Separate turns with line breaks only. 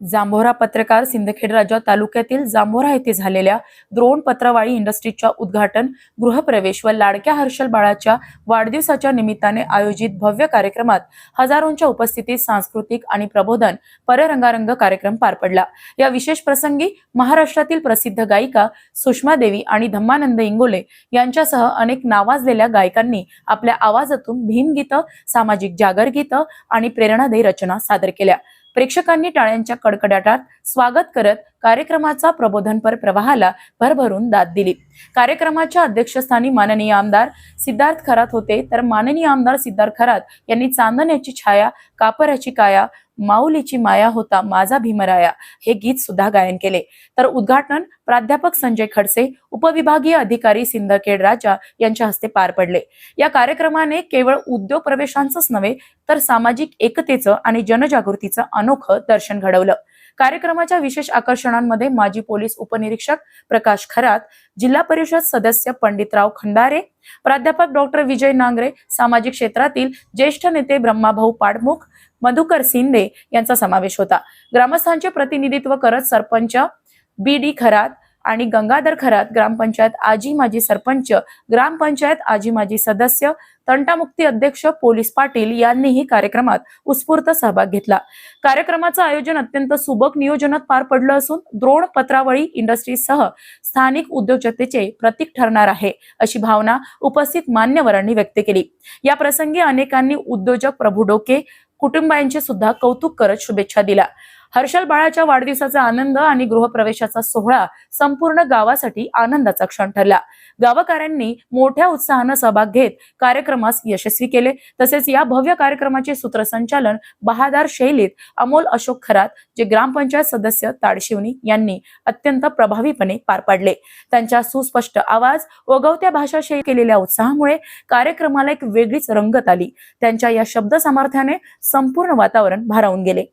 जांभोरा पत्रकार सिंदखेड राजा तालुक्यातील जांभोरा येथे झालेल्या द्रोण पत्रवाळी इंडस्ट्रीच्या उद्घाटन गृहप्रवेश व लाडक्या हर्षल बाळाच्या वाढदिवसाच्या निमित्ताने आयोजित भव्य कार्यक्रमात हजारोंच्या उपस्थितीत सांस्कृतिक आणि प्रबोधन पररंगारंग कार्यक्रम पार पडला. या विशेष प्रसंगी महाराष्ट्रातील प्रसिद्ध गायिका सुषमा देवी आणि धम्मानंद इंगोले यांच्यासह अनेक नावाजलेल्या गायकांनी आपल्या आवाजातून भीमगीतं सामाजिक जागर गीतं आणि प्रेरणादायी रचना सादर केल्या. प्रेक्षकांनी टाळ्यांच्या कडकडाटात स्वागत करत कार्यक्रमाचा प्रबोधनपर प्रवाहाला भरभरून दाद दिली. कार्यक्रमाच्या अध्यक्षस्थानी माननीय आमदार सिद्धार्थ खरात होते. तर माननीय आमदार सिद्धार्थ खरात यांनी चांदण्याची छाया कापराची काया माऊलीची माया होता माझा भीमराया हे गीत सुद्धा गायन केले. तर उद्घाटन प्राध्यापक संजय खडसे उपविभागीय अधिकारी सिंदखेड राजा यांच्या हस्ते पार पडले. या कार्यक्रमाने केवळ उद्योग प्रवेशांचंच नव्हे तर सामाजिक एकतेचं आणि जनजागृतीचं अनोखं दर्शन घडवलं. कार्यक्रमाच्या विशेष आकर्षणांमध्ये माजी पोलीस उपनिरीक्षक प्रकाश खरात जिल्हा परिषद सदस्य पंडितराव खंडारे प्राध्यापक डॉक्टर विजय नांगरे सामाजिक क्षेत्रातील ज्येष्ठ नेते ब्रह्माभाऊ पाडमुख मधुकर शिंदे यांचा समावेश होता. ग्रामस्थांचे प्रतिनिधित्व करत सरपंच बी डी खरात आणि गंगाधर खरात ग्रामपंचायत आजी माजी सरपंच ग्रामपंचायत आजी माजी सदस्य तंटामुक्ती अध्यक्ष पोलीस पाटील यांनीही कार्यक्रमात उत्स्फूर्त सहभाग घेतला. कार्यक्रमाचं आयोजन अत्यंत सुबक नियोजनात पार पडलं असून द्रोण पत्रावळी इंडस्ट्रीजसह स्थानिक उद्योजकतेचे प्रतीक ठरणार आहे अशी भावना उपस्थित मान्यवरांनी व्यक्त केली. या प्रसंगी अनेकांनी उद्योजक प्रभू डोके कुटुंबायांचे सुद्धा कौतुक करत शुभेच्छा दिल्या. हर्षल बाळाच्या वाढदिवसाचा आनंद आणि गृहप्रवेशाचा सोहळा संपूर्ण गावासाठी आनंदाचा क्षण ठरला. गावकऱ्यांनी मोठ्या उत्साहानं सहभाग घेत कार्यक्रमास यशस्वी केले. तसेच या भव्य कार्यक्रमाचे सूत्रसंचालन बहादार शैलीत अमोल अशोक खरात जे ग्रामपंचायत सदस्य ताडशिवनी यांनी अत्यंत प्रभावीपणे पार पाडले. त्यांच्या सुस्पष्ट आवाज वगवत्या भाषा शैली केलेल्या उत्साहामुळे कार्यक्रमाला एक वेगळीच रंगत आली. त्यांच्या या शब्द सामर्थ्याने संपूर्ण वातावरण भारावून गेले.